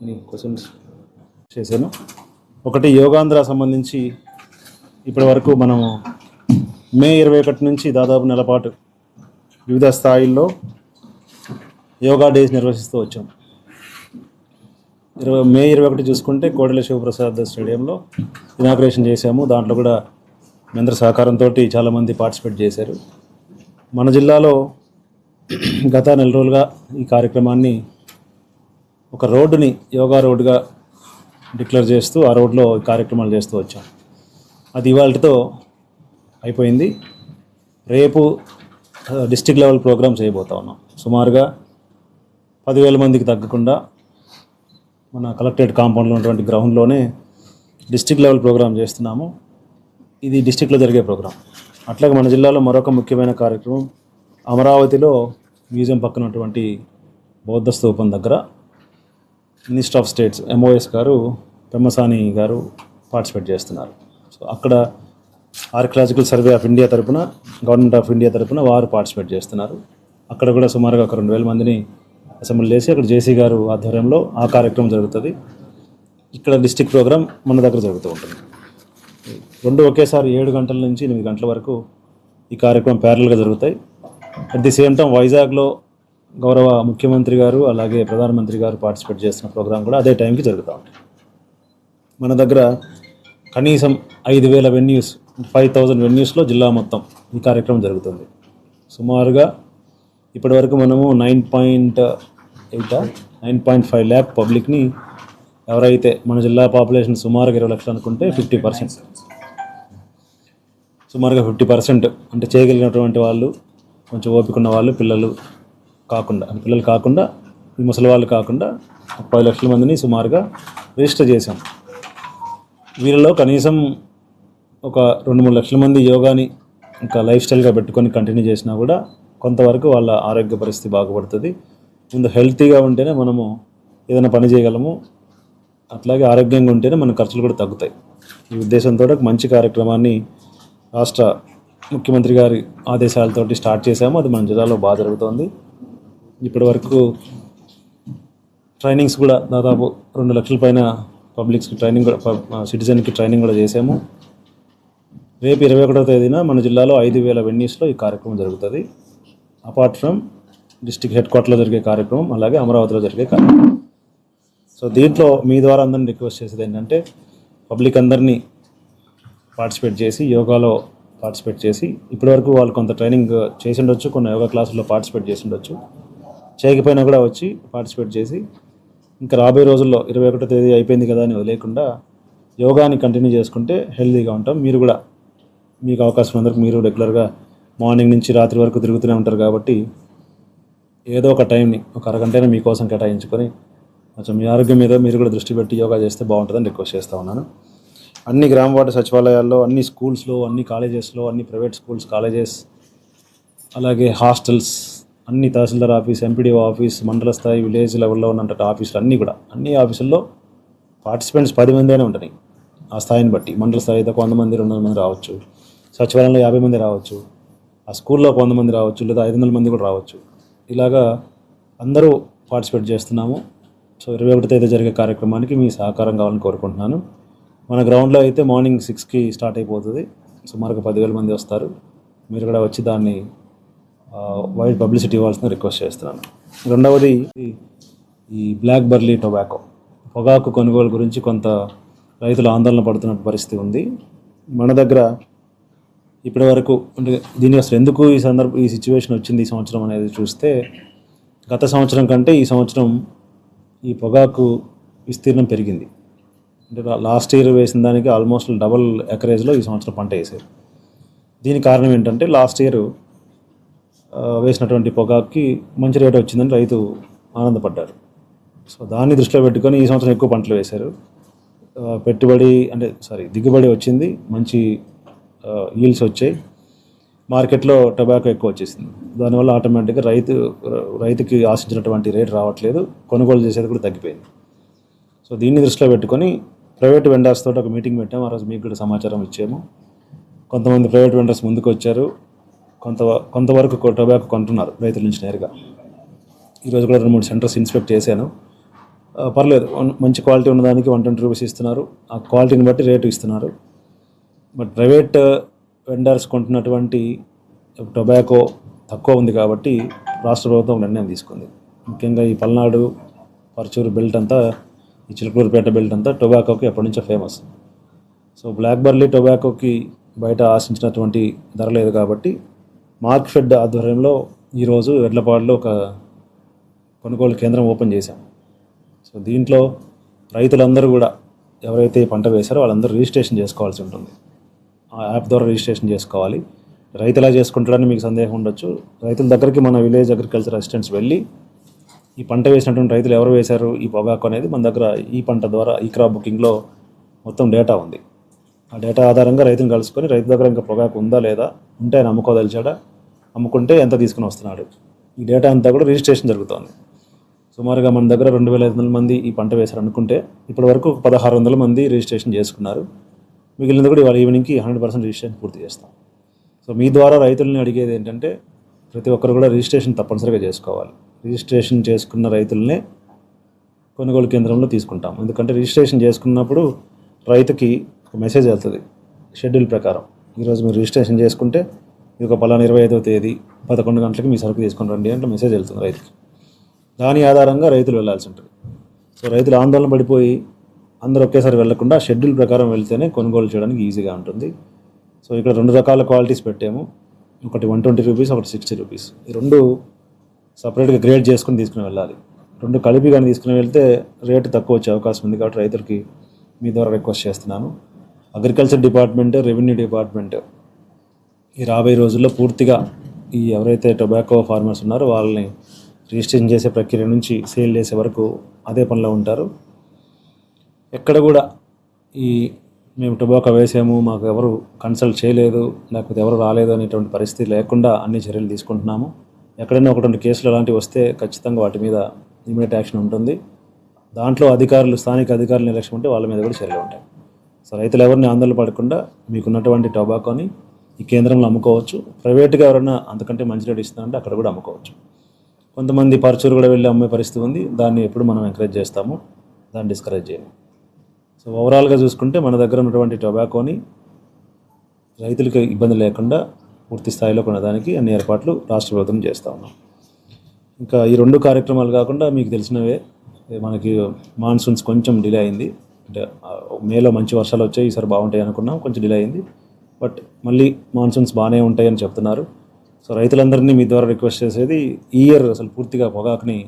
నేను క్వశ్చన్స్ చేశాను. ఒకటి యోగాంధ్ర సంబంధించి ఇప్పటి వరకు మనము మే ఇరవై ఒకటి నుంచి దాదాపు నెలపాటు వివిధ స్థాయిల్లో యోగా డేస్ నిర్వహిస్తూ వచ్చాం. ఇరవై మే ఇరవై ఒకటి చూసుకుంటే కోడెల శివప్రసాద్ స్టేడియంలో ఇనాగ్రేషన్ చేశాము. దాంట్లో కూడా మెందర సహకారంతో చాలామంది పార్టిసిపేట్ చేశారు. మన జిల్లాలో గత నెల రోజులుగా ఈ కార్యక్రమాన్ని ఒక రోడ్డుని యోగా రోడ్డుగా డిక్లేర్ చేస్తూ ఆ రోడ్లో కార్యక్రమాలు చేస్తూ వచ్చాం. అది ఇవాళతో అయిపోయింది. రేపు డిస్టిక్ లెవెల్ ప్రోగ్రామ్ చేయబోతా ఉన్నాం. సుమారుగా పదివేల మందికి తగ్గకుండా మన కలెక్టరేట్ కాంపౌండ్లో ఉన్నటువంటి గ్రౌండ్లోనే డిస్టిక్ లెవెల్ ప్రోగ్రామ్ చేస్తున్నాము. ఇది డిస్టిక్లో జరిగే ప్రోగ్రాం అట్లాగే మన జిల్లాలో మరొక ముఖ్యమైన కార్యక్రమం అమరావతిలో మ్యూజియం పక్కనటువంటి బౌద్ధ స్తూపం దగ్గర మినిస్టర్ ఆఫ్ స్టేట్స్ ఎంఓఎస్ గారు పెమ్మసాని గారు పార్టిసిపేట్ చేస్తున్నారు. సో అక్కడ ఆర్కియలాజికల్ సర్వే ఆఫ్ ఇండియా తరపున గవర్నమెంట్ ఆఫ్ ఇండియా తరపున వారు పార్టిసిపేట్ చేస్తున్నారు. అక్కడ కూడా సుమారుగా ఒక రెండు వేల మందిని అసెంబ్లీ చేసి అక్కడ జేసీ గారు ఆధ్వర్యంలో ఆ కార్యక్రమం జరుగుతుంది. ఇక్కడ డిస్టిక్ ప్రోగ్రామ్ మన దగ్గర జరుగుతూ ఉంటుంది. రెండు ఒకేసారి ఏడు గంటల నుంచి ఎనిమిది గంటల వరకు ఈ కార్యక్రమం ప్యారల్గా జరుగుతాయి. అట్ ది సేమ్ టైం వైజాగ్లో గౌరవ ముఖ్యమంత్రి గారు అలాగే ప్రధానమంత్రి గారు పార్టిసిపేట్ చేసిన ప్రోగ్రాం కూడా అదే టైంకి జరుగుతూ ఉంటాయి మన దగ్గర కనీసం ఐదు వేల వెన్యూస్ ఫైవ్ థౌజండ్ వెన్యూస్లో జిల్లా మొత్తం ఈ కార్యక్రమం జరుగుతుంది. సుమారుగా ఇప్పటివరకు మనము nine point eight nine point five lakh పబ్లిక్ని ఎవరైతే మన జిల్లా పాపులేషన్ సుమారుగా ఇరవై లక్షలు అనుకుంటే ఫిఫ్టీ పర్సెంట్ సుమారుగా ఫిఫ్టీ పర్సెంట్ అంటే చేయగలిగినటువంటి వాళ్ళు కొంచెం ఓపిక ఉన్న వాళ్ళు పిల్లలు కాకుండా పిల్లలు కాకుండా ఈ ముసలి వాళ్ళు కాకుండా ముప్పై పది లక్షల మందిని సుమారుగా రిజిస్టర్ చేశాం. వీళ్ళలో కనీసం ఒక రెండు మూడు లక్షల మంది యోగాని ఇంకా లైఫ్ స్టైల్గా పెట్టుకొని కంటిన్యూ చేసినా కూడా కొంతవరకు వాళ్ళ ఆరోగ్య పరిస్థితి బాగుపడుతుంది. ముందు హెల్తీగా ఉంటేనే మనము ఏదైనా పని చేయగలము. అట్లాగే ఆరోగ్యంగా ఉంటేనే మన ఖర్చులు కూడా తగ్గుతాయి. ఈ ఉద్దేశంతో మంచి కార్యక్రమాన్ని రాష్ట్ర ముఖ్యమంత్రి గారి ఆదేశాలతోటి స్టార్ట్ చేశాము. అది మన జిల్లాలో బాగా జరుగుతోంది. ఇప్పటి వరకు ట్రైనింగ్స్ కూడా దాదాపు రెండు లక్షల పైన పబ్లిక్స్కి ట్రైనింగ్ కూడా సిటిజన్కి ట్రైనింగ్ కూడా చేసాము రేపు ఇరవై ఒకటో తేదీన మన జిల్లాలో ఐదు వేల వెన్యూస్లో ఈ కార్యక్రమం జరుగుతుంది. అపార్ట్ ఫ్రమ్ డిస్టిక్ హెడ్ క్వార్టర్లో జరిగే కార్యక్రమం అలాగే అమరావతిలో జరిగే కార్యక్రమం. సో దీంట్లో మీ ద్వారా అందరిని రిక్వెస్ట్ చేసేది ఏంటంటే పబ్లిక్ అందరినీ పార్టిసిపేట్ చేసి యోగాలో పార్టిసిపేట్ చేసి ఇప్పటివరకు వాళ్ళు కొంత ట్రైనింగ్ చేసి ఉండొచ్చు కొన్ని యోగా క్లాసుల్లో పార్టిసిపేట్ చేసి ఉండొచ్చు. చేయకపోయినా కూడా వచ్చి పార్టిసిపేట్ చేసి ఇంకా రాబోయే రోజుల్లో ఇరవై ఒకటో తేదీ అయిపోయింది కదా అని వదిలేకుండా యోగాని కంటిన్యూ చేసుకుంటే హెల్తీగా ఉంటాం. మీరు కూడా మీకు అవకాశం అందరికి మీరు రెగ్యులర్గా మార్నింగ్ నుంచి రాత్రి వరకు తిరుగుతూనే ఉంటారు కాబట్టి ఏదో ఒక టైంని ఒక అరగంటైనా మీకోసం కేటాయించుకొని కొంచెం మీ ఆరోగ్యం మీద మీరు కూడా దృష్టి పెట్టి యోగా చేస్తే బాగుంటుందని రిక్వెస్ట్ చేస్తూ ఉన్నాను. అన్ని గ్రామ వార్డు సచివాలయాల్లో అన్ని స్కూల్స్లో అన్ని కాలేజెస్లో అన్ని ప్రైవేట్ స్కూల్స్ కాలేజెస్ అలాగే హాస్టల్స్ అన్ని తహసీల్దార్ ఆఫీస్ ఎంపీడీఓ ఆఫీస్ మండల స్థాయి విలేజ్ లెవెల్లో ఉన్నటువంటి ఆఫీసులు అన్నీ కూడా అన్ని ఆఫీసుల్లో పార్టిసిపెంట్స్ పది మందినే ఉంటాయి ఆ స్థాయిని బట్టి మండల స్థాయి అయితే కొంతమంది రెండు వందల మంది రావచ్చు. సచివాలయంలో యాభై మంది రావచ్చు. ఆ స్కూల్లో కొంతమంది రావచ్చు లేదా ఐదు వందల మంది కూడా రావచ్చు. ఇలాగా అందరూ పార్టిసిపేట్ చేస్తున్నాము. సో ఇరవై ఒకటి తేదీ జరిగే కార్యక్రమానికి మీ సహకారం కావాలని కోరుకుంటున్నాను. మన గ్రౌండ్లో అయితే మార్నింగ్ సిక్స్కి స్టార్ట్ అయిపోతుంది. సుమారుగా పదివేల మంది వస్తారు. మీరు కూడా వచ్చి దాన్ని వైడ్ పబ్లిసిటీ ఇవ్వాల్సిన రిక్వెస్ట్ చేస్తున్నాను. రెండవది ఈ- బ్లాక్ బర్లీ టొబాకో పొగాకు కొనుగోలు గురించి కొంత రైతులు ఆందోళన పడుతున్న పరిస్థితి ఉంది. మన దగ్గర ఇప్పటి వరకు అంటే దీని అసలు ఎందుకు ఈ సందర్భం ఈ సిచ్యువేషన్ వచ్చింది ఈ సంవత్సరం అనేది చూస్తే గత సంవత్సరం కంటే ఈ సంవత్సరం ఈ పొగాకు విస్తీర్ణం పెరిగింది. అంటే లాస్ట్ ఇయర్ వేసిన దానికి ఆల్మోస్ట్ డబల్ ఎకరేజ్లో ఈ సంవత్సరం పంట వేసారు. దీని కారణం ఏంటంటే లాస్ట్ ఇయర్ వేసినటువంటి పొగాకి మంచి రేట్ వచ్చిందని రైతు ఆనందపడ్డారు. సో దాన్ని దృష్టిలో పెట్టుకొని ఈ సంవత్సరం ఎక్కువ పంటలు వేశారు. పెట్టుబడి అంటే సారీ దిగుబడి వచ్చింది మంచి ఈల్స్ వచ్చాయి. మార్కెట్లో టొబాకో ఎక్కువ వచ్చేసింది. దానివల్ల ఆటోమేటిక్గా రైతు రైతుకి ఆశించినటువంటి రేటు రావట్లేదు. కొనుగోలు చేసేది కూడా తగ్గిపోయింది. సో దీన్ని దృష్టిలో పెట్టుకొని ప్రైవేట్ వెండర్స్ తోటి ఒక మీటింగ్ పెట్టాము. ఆ రోజు మీకు కూడా సమాచారం ఇచ్చాము. కొంతమంది ప్రైవేట్ వెండర్స్ ముందుకు వచ్చారు కొంత కొంతవరకు టొబాకో కొంటున్నారు రైతుల నుంచి నేరుగా. ఈరోజు కూడా రెండు మూడు సెంటర్స్ ఇన్స్పెక్ట్ చేశాను. పర్లేదు మంచి క్వాలిటీ ఉన్నదానికి వన్ ట్వంటీ రూపీస్ ఇస్తున్నారు. ఆ క్వాలిటీని బట్టి రేటు ఇస్తున్నారు. బట్ ప్రైవేట్ వెండర్స్ కొంటున్నటువంటి టొబాకో తక్కువ ఉంది కాబట్టి రాష్ట్ర ప్రభుత్వం నిర్ణయం తీసుకుంది. ముఖ్యంగా ఈ పల్నాడు పరచూరు బెల్ట్ అంతా ఈ చిలుకూరుపేట బెల్ట్ అంతా టొబాకోకి ఎప్పటి నుంచో ఫేమస్. సో బ్లాక్ బర్లీ టొబాకోకి బయట ఆశించినటువంటి ధర లేదు కాబట్టి మార్క్ ఫెడ్ ఆధ్వర్యంలో ఈరోజు ఎడ్లపాడులో ఒక కొనుగోలు కేంద్రం ఓపెన్ చేశాం. సో దీంట్లో రైతులందరూ కూడా ఎవరైతే పంట వేశారో వాళ్ళందరూ రిజిస్ట్రేషన్ చేసుకోవాల్సి ఉంటుంది. ఆ యాప్ ద్వారా రిజిస్ట్రేషన్ చేసుకోవాలి. రైతు ఎలా చేసుకుంటాడని మీకు సందేహం ఉండొచ్చు. రైతుల దగ్గరికి మన విలేజ్ అగ్రికల్చర్ అసిస్టెంట్స్ వెళ్ళి ఈ పంట వేసినటువంటి రైతులు ఎవరు వేశారు ఈ పొగాకు అనేది మన దగ్గర ఈ పంట ద్వారా ఈ క్రాప్ బుకింగ్లో మొత్తం డేటా ఉంది. ఆ డేటా ఆధారంగా రైతుని కలుసుకొని రైతు దగ్గర ఇంకా పొగాకు ఉందా లేదా ఉంటే ఆయన అమ్ముకోదలిచాడా అమ్ముకుంటే ఎంత తీసుకుని వస్తున్నాడు? ఈ డేటా అంతా కూడా రిజిస్ట్రేషన్ జరుగుతోంది. సుమారుగా మన దగ్గర రెండు వేల ఐదు వందల మంది ఈ పంట వేశారు అనుకుంటే ఇప్పటి వరకు ఒక పదహారు వందల మంది రిజిస్ట్రేషన్ చేసుకున్నారు. మిగిలినది కూడా ఇవాళ ఈవినింగ్కి హండ్రెడ్ పర్సెంట్ రిజిస్ట్రేషన్ పూర్తి చేస్తాం. సో మీ ద్వారా రైతుల్ని అడిగేది ఏంటంటే ప్రతి ఒక్కరు కూడా రిజిస్ట్రేషన్ తప్పనిసరిగా చేసుకోవాలి. రిజిస్ట్రేషన్ చేసుకున్న రైతులనే కొనుగోలు కేంద్రంలో తీసుకుంటాం. ఎందుకంటే రిజిస్ట్రేషన్ చేసుకున్నప్పుడు రైతుకి ఒక మెసేజ్ వెళ్తుంది షెడ్యూల్ ప్రకారం. ఈరోజు మీరు రిజిస్ట్రేషన్ చేసుకుంటే ఇది ఒక పలానా ఇరవై ఐదవ తేదీ పదకొండు గంటలకు మీ సరుకు తీసుకుని రండి అంటే మెసేజ్ వెళ్తుంది రైతుకి దాని ఆధారంగా రైతులు వెళ్ళాల్సి ఉంటుంది. సో రైతులు ఆందోళన పడిపోయి అందరూ ఒకేసారి వెళ్ళకుండా షెడ్యూల్ ప్రకారం వెళ్తేనే కొనుగోలు చేయడానికి ఈజీగా ఉంటుంది. సో ఇక్కడ రెండు రకాల క్వాలిటీస్ పెట్టాము. ఒకటి వన్ ట్వంటీ రూపీస్ ఒకటి సిక్స్టీ రూపీస్. ఈ రెండు సపరేట్గా గ్రేడ్ చేసుకుని తీసుకుని వెళ్ళాలి. రెండు కలిపి కానీ తీసుకుని వెళ్తే రేటు తక్కువ వచ్చే అవకాశం ఉంది కాబట్టి రైతులకి మీ ద్వారా రిక్వెస్ట్ చేస్తున్నాను. అగ్రికల్చర్ డిపార్ట్మెంట్ రెవెన్యూ డిపార్ట్మెంట్ ఈ రాబోయే రోజుల్లో పూర్తిగా ఈ ఎవరైతే టొబాకో ఫార్మర్స్ ఉన్నారో వాళ్ళని రిజిస్ట్రేషన్ చేసే ప్రక్రియ నుంచి సేల్ చేసే వరకు అదే పనిలో ఉంటారు. ఎక్కడ కూడా ఈ మేము టొబాకో వేసాము మాకు ఎవరు కన్సల్ట్ చేయలేదు లేకపోతే ఎవరు రాలేదు అనేటువంటి పరిస్థితి లేకుండా అన్ని చర్యలు తీసుకుంటున్నాము. ఎక్కడైనా ఒకటి రెండు కేసులు అలాంటివి వస్తే ఖచ్చితంగా వాటి మీద ఇమీడియట్ యాక్షన్ ఉంటుంది. దాంట్లో అధికారులు స్థానిక అధికారులు నిర్లక్ష్యం ఉంటే వాళ్ళ మీద కూడా చర్యలు ఉంటాయి. సో రైతులు ఎవరిని ఆందోళన పడకుండా మీకున్నటువంటి టొబాకోని ఈ కేంద్రంలో అమ్ముకోవచ్చు. ప్రైవేట్గా ఎవరైనా అంతకంటే మంచి రేట్ ఇస్తున్నారంటే అక్కడ కూడా అమ్ముకోవచ్చు. కొంతమంది పరచూరు కూడా వెళ్ళి అమ్మే పరిస్థితి ఉంది. దాన్ని ఎప్పుడు మనం ఎంకరేజ్ చేస్తాము? దాన్ని డిస్కరేజ్ చేయము. సో ఓవరాల్గా చూసుకుంటే మన దగ్గర ఉన్నటువంటి టొబాకోని రైతులకు ఇబ్బంది లేకుండా పూర్తి స్థాయిలో కొనడానికి అన్ని ఏర్పాట్లు రాష్ట్ర ప్రభుత్వం చేస్తూ ఉన్నాం. ఇంకా ఈ రెండు కార్యక్రమాలు కాకుండా మీకు తెలిసినవే మనకి మాన్సూన్స్ కొంచెం డిలే అయింది. అంటే మేలో మంచి వర్షాలు వచ్చాయి ఈసారి బాగుంటాయి అనుకున్నాం కొంచెం డిలే అయింది. బట్ మళ్ళీ మాన్సూన్స్ బాగానే ఉంటాయని చెప్తున్నారు. సో రైతులందరినీ మీ ద్వారా రిక్వెస్ట్ చేసేది ఈ ఇయర్ అసలు పూర్తిగా పొగాకుని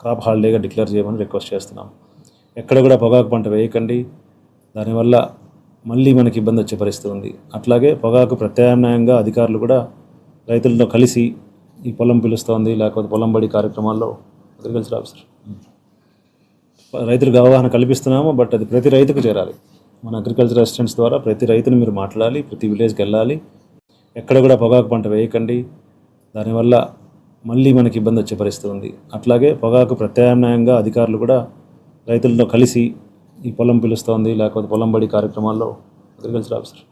క్రాప్ హాలిడేగా డిక్లేర్ చేయమని రిక్వెస్ట్ చేస్తున్నాం. ఎక్కడ కూడా పొగాకు పంట వేయకండి. దానివల్ల మళ్ళీ మనకి ఇబ్బంది వచ్చే పరిస్థితి ఉంది. అట్లాగే పొగాకు ప్రత్యామ్నాయంగా అధికారులు కూడా రైతులతో కలిసి ఈ పొలం పిలుస్తోంది లేకపోతే పొలం బడి కార్యక్రమాల్లో అగ్రికల్చర్ ఆఫీసర్. రైతులకు అవగాహన కల్పిస్తున్నాము బట్ అది ప్రతి రైతుకు చేరాలి. మన అగ్రికల్చర్ అసిస్టెంట్స్ ద్వారా ప్రతి రైతుని మీరు మాట్లాడాలి ప్రతి విలేజ్కి వెళ్ళాలి. ఎక్కడ కూడా పొగాకు పంట వేయకండి. దానివల్ల మళ్ళీ మనకి ఇబ్బంది వచ్చే పరిస్థితి ఉంది. అట్లాగే పొగాకు ప్రత్యామ్నాయంగా అధికారులు కూడా రైతులతో కలిసి ఈ పొలం పిలుస్తోంది లేకపోతే పొలం బడి కార్యక్రమాల్లో అగ్రికల్చర్ ఆఫీసర్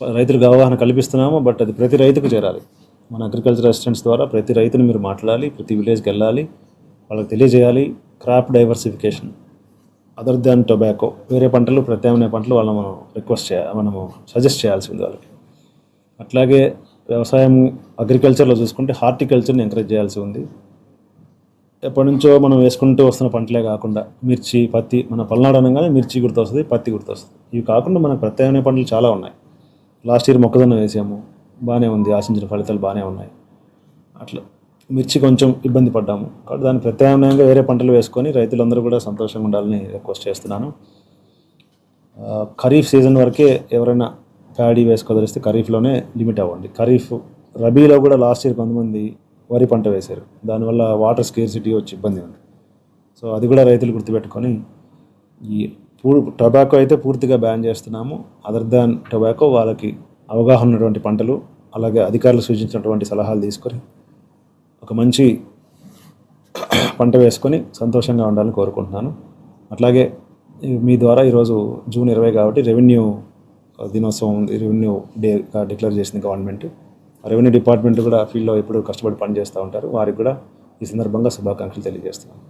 రైతులకు అవగాహన కల్పిస్తున్నాము బట్ అది ప్రతి రైతుకు చేరాలి. మన అగ్రికల్చర్ అసిస్టెంట్స్ ద్వారా ప్రతి రైతుని మీరు మాట్లాడాలి ప్రతి విలేజ్కి వెళ్ళాలి. వాళ్ళకి తెలియజేయాలి. Crop diversification other than tobacco వేరే పంటలు ప్రత్యామ్నాయ పంటలు వాళ్ళని మనం రిక్వెస్ట్ చేయ మనము సజెస్ట్ చేయాల్సి ఉంది వాళ్ళకి. అట్లాగే వ్యవసాయం అగ్రికల్చర్లో చూసుకుంటే హార్టికల్చర్ని ఎంకరేజ్ చేయాల్సి ఉంది. ఎప్పటి నుంచో మనం వేసుకుంటూ వస్తున్న పంటలే కాకుండా మిర్చి పత్తి మన పల్నాడు అనగానే మిర్చి గుర్తొస్తుంది పత్తి గుర్తొస్తుంది. ఇవి కాకుండా మనకు ప్రత్యామ్నాయ పంటలు చాలా ఉన్నాయి. లాస్ట్ ఇయర్ మొక్కజొన్న వేసాము బాగానే ఉంది ఆశించిన ఫలితాలు బాగానే ఉన్నాయి. అట్లా మిర్చి కొంచెం ఇబ్బంది పడ్డాము. కాబట్టి దాన్ని ప్రత్యామ్నాయంగా వేరే పంటలు వేసుకొని రైతులందరూ కూడా సంతోషంగా ఉండాలని రిక్వెస్ట్ చేస్తున్నాను. ఖరీఫ్ సీజన్ వరకే ఎవరైనా ప్యాడీ వేసుకోదలిస్తే ఖరీఫ్లోనే లిమిట్ అవ్వండి. ఖరీఫ్ రబీలో కూడా లాస్ట్ ఇయర్ కొంతమంది వరి పంట వేశారు. దానివల్ల వాటర్ స్కేర్సిటీ వచ్చి ఇబ్బంది ఉంది. సో అది కూడా రైతులు గుర్తుపెట్టుకొని ఈ పూ టొబాకో అయితే పూర్తిగా బ్యాన్ చేస్తున్నాము. అదర్ దాన్ టొబాకో వాళ్ళకి అవగాహన ఉన్నటువంటి పంటలు అలాగే అధికారులు సూచించినటువంటి సలహాలు తీసుకొని ఒక మంచి పంట వేసుకొని సంతోషంగా ఉండాలని కోరుకుంటున్నాను. అట్లాగే మీ ద్వారా ఈరోజు జూన్ ఇరవై కాబట్టి రెవెన్యూ దినోత్సవం రెవెన్యూ డే డిక్లేర్ చేసింది గవర్నమెంట్. రెవెన్యూ డిపార్ట్మెంట్ కూడా ఫీల్డ్లో ఎప్పుడు కష్టపడి పనిచేస్తూ ఉంటారు. వారికి కూడా ఈ సందర్భంగా శుభాకాంక్షలు తెలియజేస్తున్నాను.